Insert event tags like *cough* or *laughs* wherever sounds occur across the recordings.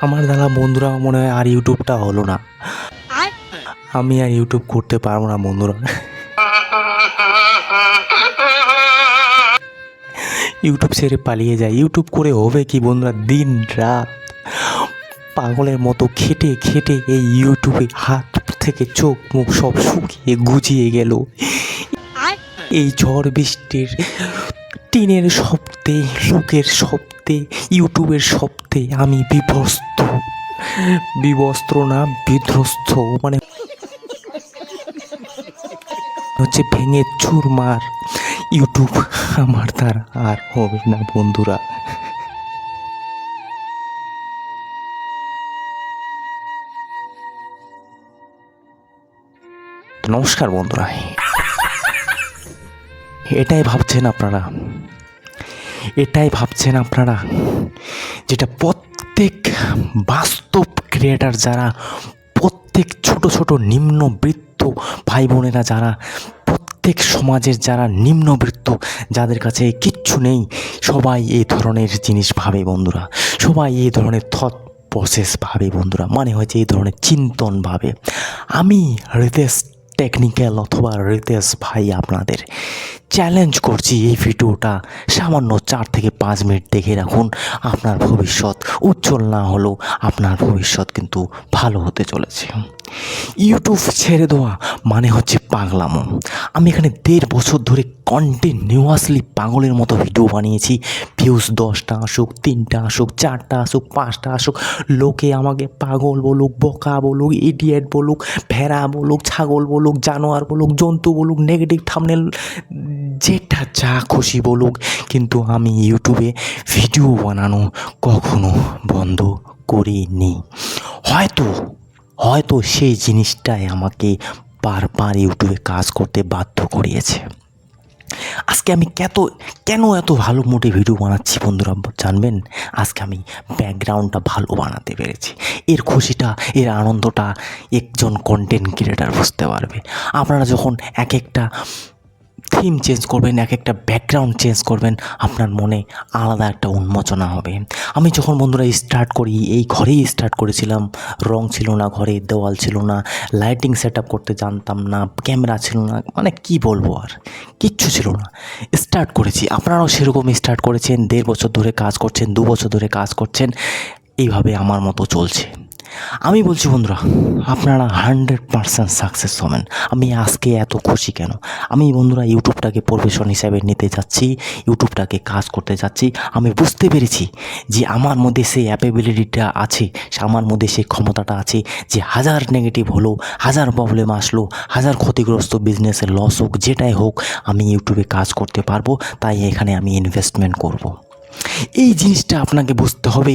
আমার দাদা বন্ধুরা মনে হয় আর ইউটিউবটা হলো না। আমি আর ইউটিউব করতে পারব না বন্ধুরা। ইউটিউব ছেড়ে পালিয়ে যায়। ইউটিউব করে হবে কি বন্ধুরা? দিন রাত পাগলের মতো খেটে খেটে এই ইউটিউবে হাত থেকে চোখ মুখ সব শুকিয়ে গুজিয়ে গেল। এই ঝড় বৃষ্টির টিনের শব্দে লোকের শব্দে ইউটিউবের শব্দে আমি বিভস্ত। বিবস্ত্র না, বিধ্বস্ত মানে হচ্ছে ভেঙে চুরমার। ইউটিউব আমার দ্বারা আর হবে না, বন্ধুরা। নমস্কার, বন্ধুরা। এটাই ভাবছেন আপনারা। এটাই ভাবছেন আপনারা? যেটা প্রত্যেক বাস্তব ক্রিয়েটার যারা, প্রত্যেক ছোট ছোট নিম্নবৃত্ত ভাই বোনেরা যারা, প্রত্যেক সমাজের যারা নিম্নবৃত্ত যাদের কাছে কিচ্ছু নেই, সবাই এই ধরনের জিনিস ভাবে বন্ধুরা। সবাই এই ধরনের থট প্রসেস ভাবে বন্ধুরা। মানে হয়েছে এই ধরনের চিন্তন ভাবে। আমি রিতেশ টেকনিক্যাল অথবা রিতেশ ভাই আপনাদের। চ্যালেঞ্জ করছি এই ভিডিওটা সামান্য চার থেকে পাঁচ মিনিট দেখে রাখুন, আপনার ভবিষ্যৎ উজ্জ্বল না হলেও আপনার ভবিষ্যৎ কিন্তু ভালো হতে চলেছে। ইউটিউব ছেড়ে দেওয়া মানে হচ্ছে পাগলামো। আমি এখানে দেড় বছর ধরে কন্টিনিউয়াসলি পাগলের মতো ভিডিও বানিয়েছি। ভিউজ দশটা আসুক, তিনটা আসুক, চারটা আসুক, পাঁচটা আসুক, লোকে আমাকে পাগল বলুক, বকা বলুক ইডিয়েট বলুক, ভেড়া বলুক, ছাগল বলুক জানোয়ার বলুক, জন্তু বলুক নেগেটিভ থামনেল যেটা যা খুশি বলুক, কিন্তু আমি ইউটিউবে ভিডিও বানানো কখনো বন্ধ করিনি। হয়তো হয়তো সেই জিনিসটাই আমাকে বারবার ইউটিউবে কাজ করতে বাধ্য করিয়েছে। আজকে আমি কত, কেন এত ভালো মোটে ভিডিও বানাচ্ছি বন্ধুরা জানবেন? আজকে আমি ব্যাকগ্রাউন্ডটা ভালো বানাতে পেরেছি। এর খুশিটা, এর আনন্দটা একজন কন্টেন্ট ক্রিয়েটার বুঝতে পারবে। আপনারা যখন এক একটা থিম চেঞ্জ করবেন, এক একটা ব্যাকগ্রাউন্ড চেঞ্জ করবেন, আপনার মনে আলাদা একটা উন্মোচনা হবে। আমি যখন বন্ধুরা স্টার্ট করি, এই ঘরেই স্টার্ট করেছিলাম। রং ছিল না ঘরে, দেওয়াল ছিল না লাইটিং সেট আপ করতে জানতাম না ক্যামেরা ছিল না মানে কি বলব আর? কিচ্ছু ছিল না। স্টার্ট করেছি। আপনারাও সেরকম স্টার্ট করেছেন, দেড় বছর ধরে কাজ করছেন, দু বছর ধরে কাজ করছেন, এইভাবে আমার মতো চলছে। আমি বলছি, বন্ধুরা, আপনারা হান্ড্রেড পারসেন্ট সাকসেস হবেন। আমি আজকে এত খুশি কেন? আমি, বন্ধুরা, ইউটিউবটাকে প্রফেশন হিসাবে নিতে যাচ্ছি, ইউটিউবটাকে কাজ করতে যাচ্ছি। আমি বুঝতে পেরেছি যে আমার মধ্যে সেই অ্যাপেবিলিটিটা আছে আমার মধ্যে সেই ক্ষমতাটা আছে যে হাজার নেগেটিভ হলো, হাজার প্রবলেম আসলো, হাজার ক্ষতিগ্রস্ত বিজনেসের লস হোক, যেটাই হোক, আমি ইউটিউবে কাজ করতে পারব, তাই এখানে আমি ইনভেস্টমেন্ট করব। এই জিনিসটা আপনাকে বুঝতে হবে।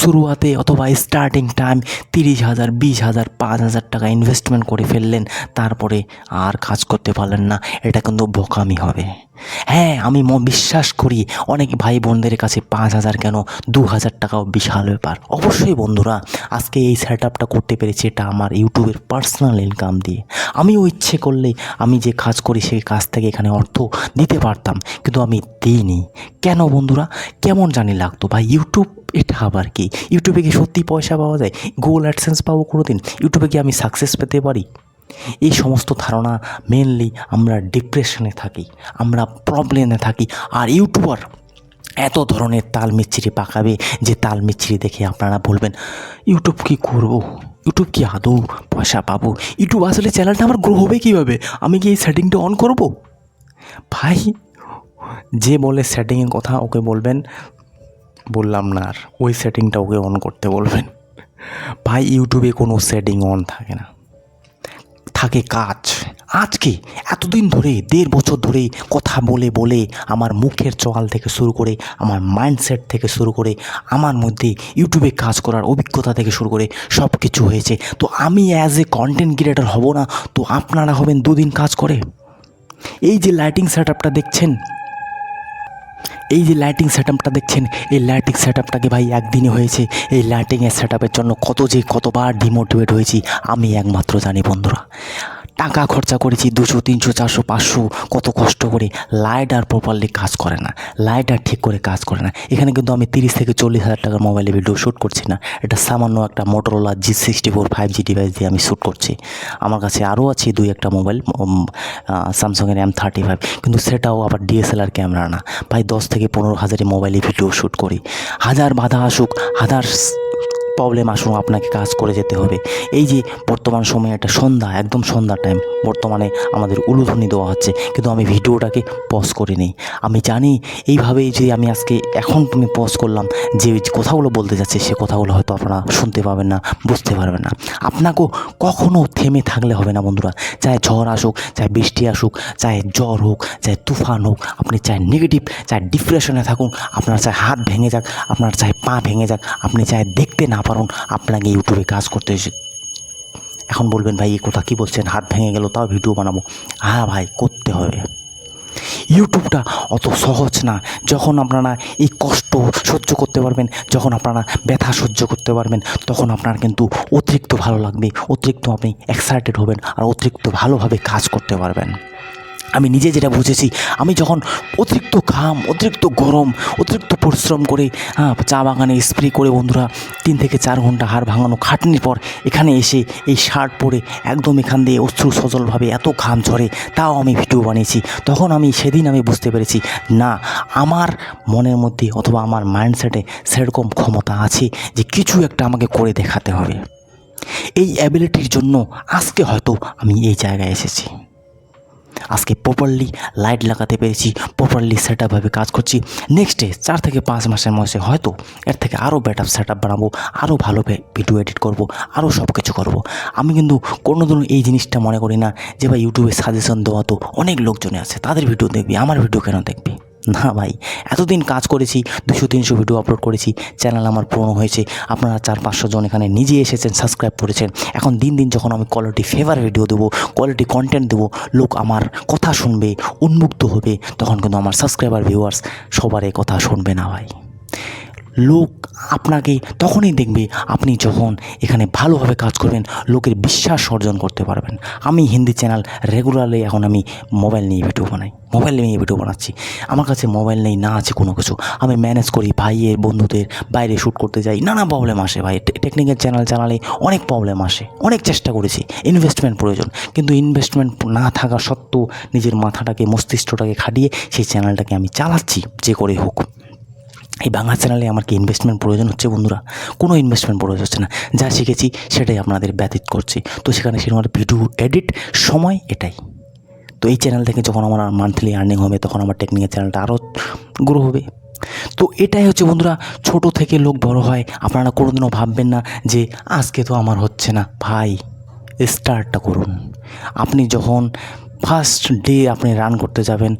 শুরুয়াতে অথবা স্টার্টিং টাইম তিরিশ হাজার, বিশ হাজার, পাঁচ হাজার টাকা ইনভেস্টমেন্ট করে ফেললেন, তারপরে আর কাজ করতে পারলেন না। এটা কিন্তু বোকামি হবে। হ্যাঁ আমি বিশ্বাস করি। অনেক ভাই বোনদের কাছে পাঁচ হাজার কেন দু হাজার টাকাও বিশাল ব্যাপার। অবশ্যই বন্ধুরা, আজকে এই সেট আপটা করতে পেরেছি এটা আমার ইউটিউবের পার্সোনাল ইনকাম দিয়ে। আমিও ইচ্ছে করলে আমি যে কাজ করি সেই কাজ থেকে এখানে অর্থ দিতে পারতাম, কিন্তু আমি দিইনি। কেন বন্ধুরা? কেমন জানি লাগতো ভাই, ইউটিউব এটা আবার কি? ইউটিউবে কি সত্যি পয়সা পাওয়া যায়? গুগল অ্যাডসেন্স পাবো কোনো দিন ইউটিউবে কি আমি সাকসেস পেতে পারি? এই সমস্ত ধারণা মেনলি আমরা ডিপ্রেশনে থাকি, আমরা প্রবলেমে থাকি। আর ইউটিউবার এত ধরনের তাল মিচ্ছিরি পাকাবে যে তাল মিচ্ছিরি দেখে আপনারা বলবেন ইউটিউব কি করব? ইউটিউব কি আদৌ পয়সা পাবো? ইউটিউব আসলে চ্যানেলটা আমার গ্রো হবে কীভাবে? আমি কি এই সেটিংটা অন করব? ভাই, যে বলে সেটিংয়ের কথা ওকে বলবেন, বললাম না আর, ওই সেটিংটা ওকে অন করতে বলবেন। ভাই ইউটিউবে কোনো সেটিং অন থাকে না। থাকে কাজ। আজকে এতদিন ধরে দেড় বছর ধরে কথা বলে বলে আমার মুখের চোয়াল থেকে শুরু করে, আমার মাইন্ডসেট থেকে শুরু করে, আমার মধ্যে ইউটিউবে কাজ করার অভিজ্ঞতা থেকে শুরু করে সব কিছু হয়েছে। তো আমি অ্যাজ এ কন্টেন্ট ক্রিয়েটার হব না, তো আপনারা হবেন দুদিন কাজ করে। এই যে লাইটিং সেট আপটা দেখছেন এই যে লাইটিং সেট দেখছেন, এই লাইটিং সেট ভাই একদিনই হয়েছে। এই লাইটিংয়ের সেট জন্য কত যে কতবার ডিমোটিভেট হয়েছি, আমি একমাত্র জানি বন্ধুরা। টাকা খরচা করেছি দুশো, তিনশো, চারশো, পাঁচশো। কত কষ্ট করে লাইট আর প্রপারলি কাজ করে না। লাইট আর ঠিক করে কাজ করে না। এখানে কিন্তু আমি তিরিশ থেকে চল্লিশ হাজার টাকার মোবাইলে ভিডিও শ্যুট করছি না। এটা সামান্য একটা Motorola G sixty four five G device দিয়ে আমি শ্যুট করছি। আমার কাছে আরও আছে দুই একটা মোবাইল স্যামসংয়ের এম থার্টি ফাইভ কিন্তু সেটাও আবার ডিএসএলআর ক্যামেরা না। প্রায় দশ থেকে পনেরো হাজারের মোবাইলে ভিডিও শ্যুট করি। হাজার বাধা আসুক, হাজার প্রবলেম আসুন আপনাকে কাজ করে যেতে হবে। এই যে বর্তমান সময়ে একটা সন্ধ্যা, একদম সন্ধ্যা টাইম বর্তমানে আমাদের উলুধ্বনি দেওয়া হচ্ছে, কিন্তু আমি ভিডিওটাকে পজ করে নিই। আমি জানি এইভাবেই যে আমি আজকে এখন আমি পজ করলাম, যে কথাগুলো বলতে যাচ্ছে, সে কথাগুলো হয়তো আপনারা শুনতে পাবেন না, বুঝতে পারবেন না। আপনাকেও কখনও থেমে থাকলে হবে না বন্ধুরা। চাহে ঝড় আসুক, চাহে বৃষ্টি আসুক, চাহে জ্বর হোক, চাহে তুফান হোক, আপনি চাই নেগেটিভ চাই ডিপ্রেশনে থাকুন, আপনার চাই হাত ভেঙে যাক, আপনার চাই পা ভেঙে যাক, আপনি চাই দেখতে না পারুন আপনাকে ইউটিউবে কাজ করতে এসে এখন বলবেন, ভাই, এই কথা কী বলছেন? হাত ভেঙে গেল, তাও ভিডিও বানাবো। হ্যাঁ ভাই, করতে হবে। ইউটিউবটা অত সহজ না। যখন আপনারা এই কষ্ট সহ্য করতে পারবেন, যখন আপনারা ব্যথা সহ্য করতে পারবেন, তখন আপনার কিন্তু অতিরিক্ত ভালো লাগবে, অতিরিক্ত আপনি এক্সাইটেড হবেন, আর অতিরিক্ত ভালোভাবে কাজ করতে পারবেন। আমি নিজে যেটা বুঝেছি, আমি যখন অতিরিক্ত ঘাম, অতিরিক্ত গরম, অতিরিক্ত পরিশ্রম করে হ্যাঁ চা বাগানে স্প্রে করে বন্ধুরা তিন থেকে চার ঘণ্টা হাড় ভাঙানো খাটনির পর এখানে এসে এই শার্ট পরে একদম এখান দিয়ে অশ্রু সজলভাবে এত ঘাম ঝরে, তাও আমি ভিডিও বানিয়েছি। তখন আমি সেদিন আমি বুঝতে পেরেছি, না, আমার মনের মধ্যে অথবা আমার মাইন্ডসেটে সেরকম ক্ষমতা আছে যে কিছু একটা আমাকে করে দেখাতে হবে। এই অ্যাবিলিটির জন্য আজকে হয়তো আমি এই জায়গায় এসেছি। আজকে প্রপারলি লাইট লাগাতে পেরেছি প্রপারলি সেট আপভাবে কাজ করছি। নেক্সটে চার থেকে পাঁচ মাসের মধ্যে হয়তো এর থেকে আরও বেটার সেট আপ বানাবো আরও ভালো ভিডিও এডিট করব আরও সব কিছু করব। আমি কিন্তু কোনো দিনও এই জিনিসটা মনে করি না যে ভাই ইউটিউবে সাজেশন দেওয়া তো অনেক লোকজনে আছে, তাদের ভিডিও দেখবি, আমার ভিডিও কেন দেখবি? না ভাই, এতদিন কাজ করেছি, দুশো, তিনশো ভিডিও আপলোড করেছি চ্যানেল আমার পুরনো হয়েছে, আপনারা চার, পাঁচশো জন এখানে নিজে এসেছেন সাবস্ক্রাইব করেছেন, এখন দিন দিন যখন আমি কোয়ালিটি ফেভার ভিডিও দেবো কোয়ালিটি কন্টেন্ট দেবো, লোক আমার কথা শুনবে, উন্মুক্ত হবে, তখন কিন্তু আমার সাবস্ক্রাইবার ভিউয়ার্স সবার এই কথা শুনবে না ভাই। লোক আপনাকে তখনই দেখবে আপনি যখন এখানে ভালোভাবে কাজ করবেন, লোকের বিশ্বাস অর্জন করতে পারবেন। আমি হিন্দি চ্যানেল রেগুলারলি এখন আমি মোবাইল নিয়ে ভিডিও বানাই মোবাইল নিয়ে ভিডিও বানাচ্ছি। আমার কাছে মোবাইল নেই, না আছে কোনো কিছু। আমি ম্যানেজ করি ভাইয়ের, বন্ধুদের, বাইরে শ্যুট করতে যাই, নানা প্রবলেম আসে ভাই। টেকনিক্যাল চ্যানেল চালালে অনেক প্রবলেম আসে, অনেক চেষ্টা করেছি। ইনভেস্টমেন্ট প্রয়োজন। কিন্তু ইনভেস্টমেন্ট না থাকা সত্ত্বেও নিজের মাথাটাকে, মস্তিষ্কটাকে খাটিয়ে সেই চ্যানেলটাকে আমি চালাচ্ছি, যে করে হোক। এই বাংলা চ্যানেলে আমার কি ইনভেস্টমেন্ট প্রয়োজন হচ্ছে বন্ধুরা? কোনো ইনভেস্টমেন্ট প্রয়োজন হচ্ছে না। যা শিখেছি সেটাই আপনাদের ব্যতীত করছি। তো সেখানে সেরকম ভিডিও এডিট সময় এটাই। তো এই চ্যানেল থেকে যখন আমার মান্থলি আর্নিং হবে, তখন আমার টেকনিক্যাল চ্যানেলটা আরও গ্রো হবে। তো এটাই হচ্ছে বন্ধুরা, ছোট থেকে লোক বড় হয়। আপনারা কোনোদিনও ভাববেন না যে আজকে তো আমার হচ্ছে না। ভাই স্টার্টটা করুন। আপনি যখন ফার্স্ট ডে আপনি রান করতে যাবেন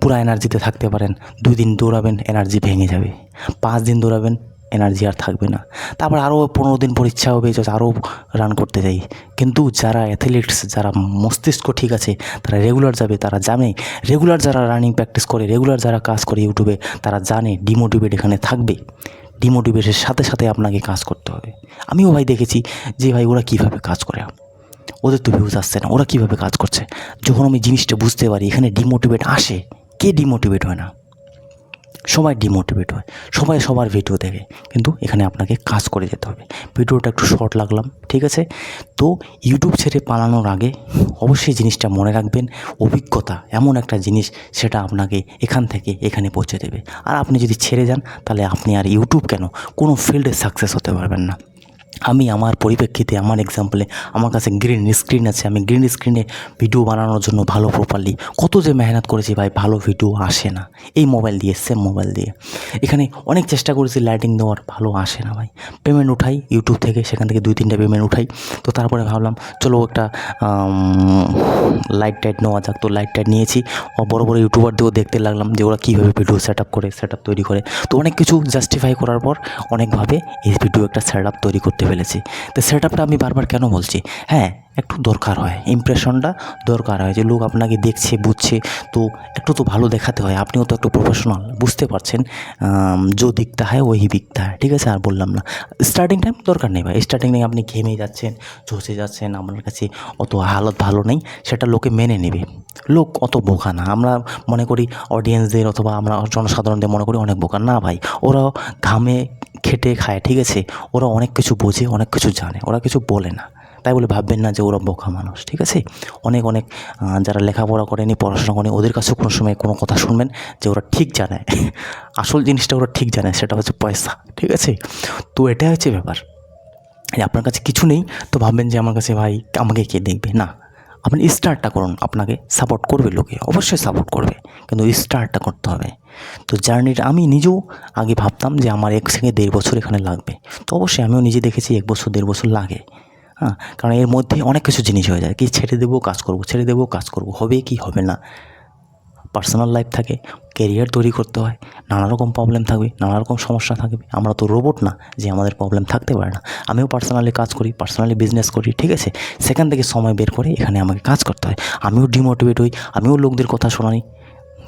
পুরো এনার্জিতে থাকতে পারেন, দুই দিন দৌড়াবেন, এনার্জি ভেঙে যাবে। পাঁচ দিন দৌড়াবেন, এনার্জি আর থাকবে না। তারপর আরও পনেরো দিন পর ইচ্ছা হবে যে আরও রান করতে যাই। কিন্তু যারা অ্যাথলিটস যারা মস্তিষ্ক ঠিক আছে, তারা রেগুলার যাবে, তারা জানে। রেগুলার যারা রানিং প্র্যাকটিস করে রেগুলার যারা কাজ করে ইউটিউবে তারা জানে ডিমোটিভেট এখানে থাকবে। ডিমোটিভেটের সাথে সাথে আপনাকে কাজ করতে হবে। আমিও ভাই দেখেছি যে ভাই ওরা কীভাবে কাজ করে। ওদের তো ভিউজ আসছে না, ওরা কীভাবে কাজ করছে? যখন আমি জিনিসটা বুঝতে পারি, এখানে ডিমোটিভেট আসে। কে ডিমোটিভেট হয় না? সবাই ডিমোটিভেট হয়। সবাই সবার ভিডিও দেখে। কিন্তু এখানে আপনাকে কাজ করে যেতে হবে। ভিডিওটা একটু শর্ট লাগলাম, ঠিক আছে? তো ইউটিউব ছেড়ে পালানোর আগে অবশ্যই জিনিসটা মনে রাখবেন, অভিজ্ঞতা এমন একটা জিনিস সেটা আপনাকে এখান থেকে এখানে পৌঁছে দেবে। আর আপনি যদি ছেড়ে যান, তাহলে আপনি আর ইউটিউব কেন? কোনো ফিল্ডে সাকসেস হতে পারবেন না। আমি আমার পরিপ্রেক্ষিতে, আমার এক্সাম্পলে আমার কাছে গ্রিন স্ক্রিন আছে। আমি গ্রিন স্ক্রিনে ভিডিও বানানোর জন্য ভালো প্রপারলি কত যে মেহনত করেছি ভাই, ভালো ভিডিও আসে না। এই মোবাইল দিয়ে সেম মোবাইল দিয়ে। এখানে অনেক চেষ্টা করেছি লাইটিং দেওয়ার, ভালো আসে না ভাই। পেমেন্ট উঠাই ইউটিউব থেকে সেখান থেকে দুই, তিনটে পেমেন্ট উঠাই। তো তারপরে ভাবলাম, চলো একটা লাইট টাইট নেওয়া যাক। তো লাইট টাইট নিয়েছি। বড়ো বড়ো ইউটিউবারদেরও দেখতে লাগলাম যে ওরা কীভাবে ভিডিও সেট আপ করে সেট আপ তৈরি করে। তো অনেক কিছু জাস্টিফাই করার পর অনেকভাবে এই ভিডিও একটা সেট আপ তৈরি করতে ফেলেছি। তো সেট আমি বারবার কেন বলছি? হ্যাঁ একটু দরকার হয়। ইমপ্রেশনটা দরকার হয় যে, লোক আপনাকে দেখছে, বুঝছে। তো একটু তো ভালো দেখাতে হয়। আপনিও তো একটু প্রফেশনাল বুঝতে পারছেন। যে দিকটা হয়, ওই দিকটা হয়। ঠিক আছে? আর বললাম না। স্টার্টিং টাইম দরকার নেই ভাই। স্টার্টিং টাইম আপনি ঘেমে যাচ্ছেন ঝসে যাচ্ছেন আপনার কাছে অত হালত ভালো নেই। সেটা লোকে মেনে নেবে। লোক অত বোকা না। আমরা মনে করি অডিয়েন্সদের অথবা আমরা জনসাধারণদের মনে করি অনেক বোকা। না ভাই ওরা ঘামে খেটে খায়, ঠিক আছে? ওরা অনেক কিছু বোঝে, অনেক কিছু জানে, ওরা কিছু বলে না। তাই বলে ভাববেন না যে ওরা বোকা মানুষ, ঠিক আছে? অনেক অনেক যারা লেখাপড়া করেনি, পড়াশোনা করেনি, ওদের কাছেও কোনো সময় কোনো কথা শুনবেন যে ওরা ঠিক জানে। *laughs* আসল জিনিসটা ওরা ঠিক জানে, সেটা হচ্ছে পয়সা, ঠিক আছে? তো এটাই হচ্ছে ব্যাপার। আপনার কাছে কিছু নেই, তো ভাববেন যে আমার কাছে, ভাই, আমাকে কে দেখবে? না। আপনি স্টার্টটা করুন, আপনাকে সাপোর্ট করবে লোকে, অবশ্যই সাপোর্ট করবে, কিন্তু স্টার্টটা করতে হবে। তো জার্নিটা আমি নিজেও আগে ভাবতাম যে আমার এক থেকে দেড় বছর এখানে লাগবে। তো অবশ্যই আমিও নিজে দেখেছি এক বছর, দেড় বছর লাগে। হ্যাঁ কারণ এর মধ্যে অনেক কিছু জিনিস হয়ে যায়। কি ছেড়ে দেবো, কাজ করব, ছেড়ে দেবো, কাজ করব, হবে কি, হবে না। পার্সোনাল লাইফ থাকে কেরিয়ার তৈরি করতে হয় নানা রকম প্রবলেম থাকবে নানা রকম সমস্যা থাকবে। আমরা তো রোবট না যে আমাদের প্রবলেম থাকতে পারে না। আমিও পার্সোনালি কাজ করি পার্সোনালি বিজনেস করি, ঠিক আছে? সেখান থেকে সময় বের করে এখানে আমাকে কাজ করতে হয়। আমিও ডিমোটিভেট হই, আমিও লোকদের কথা শোনাই।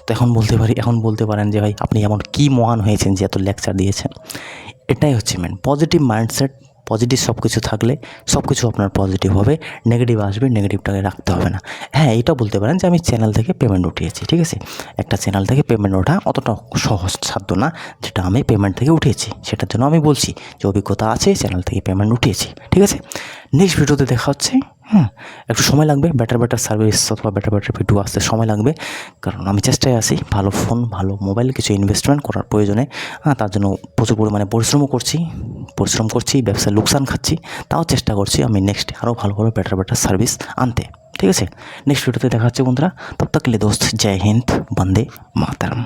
তো এখন বলতে পারি, এখন বলতে পারেন যে ভাই, আপনি এমন কী মহান হয়েছেন যে এত লেকচার দিয়েছেন? এটাই হচ্ছে মেন পজিটিভ মাইন্ডসেট পজিটিভ সব কিছু থাকলে সব কিছু আপনার পজিটিভ হবে। নেগেটিভ আসবে নেগেটিভটাকে রাখতে হবে না। হ্যাঁ এটা বলতে পারেন যে আমি চ্যানেল থেকে পেমেন্ট উঠিয়েছি, ঠিক আছে? একটা চ্যানেল থেকে পেমেন্ট ওঠা অতটা সহজ সাধ্য না, যেটা আমি পেমেন্ট থেকে উঠিয়েছি। সেটার জন্য আমি বলছি যে অভিজ্ঞতা আছে চ্যানেল থেকে পেমেন্ট উঠিয়েছি, ঠিক আছে? নেক্সট ভিডিওতে দেখা হচ্ছে। হ্যাঁ একটু সময় লাগবে বেটার বেটার সার্ভিস অথবা বেটার বেটার ভিডিও আসতে সময় লাগবে। কারণ আমি চেষ্টায় আছি ভালো ফোন ভালো মোবাইল কিছু ইনভেস্টমেন্ট করার প্রয়োজনে। হ্যাঁ তার জন্য প্রচুর পরিমাণে পরিশ্রমও করছি, পরিশ্রম করছি ব্যবসায় লোকসান খাচ্ছি, তাও চেষ্টা করছি আমি নেক্সট আরও ভালো ভালো বেটার বেটার সার্ভিস আনতে। ঠিক আছে? নেক্সট ভিডিওতে দেখা হচ্ছে বন্ধুরা তব তক লে দোস্ত, জয় হিন্দ, বন্দে মাতারম।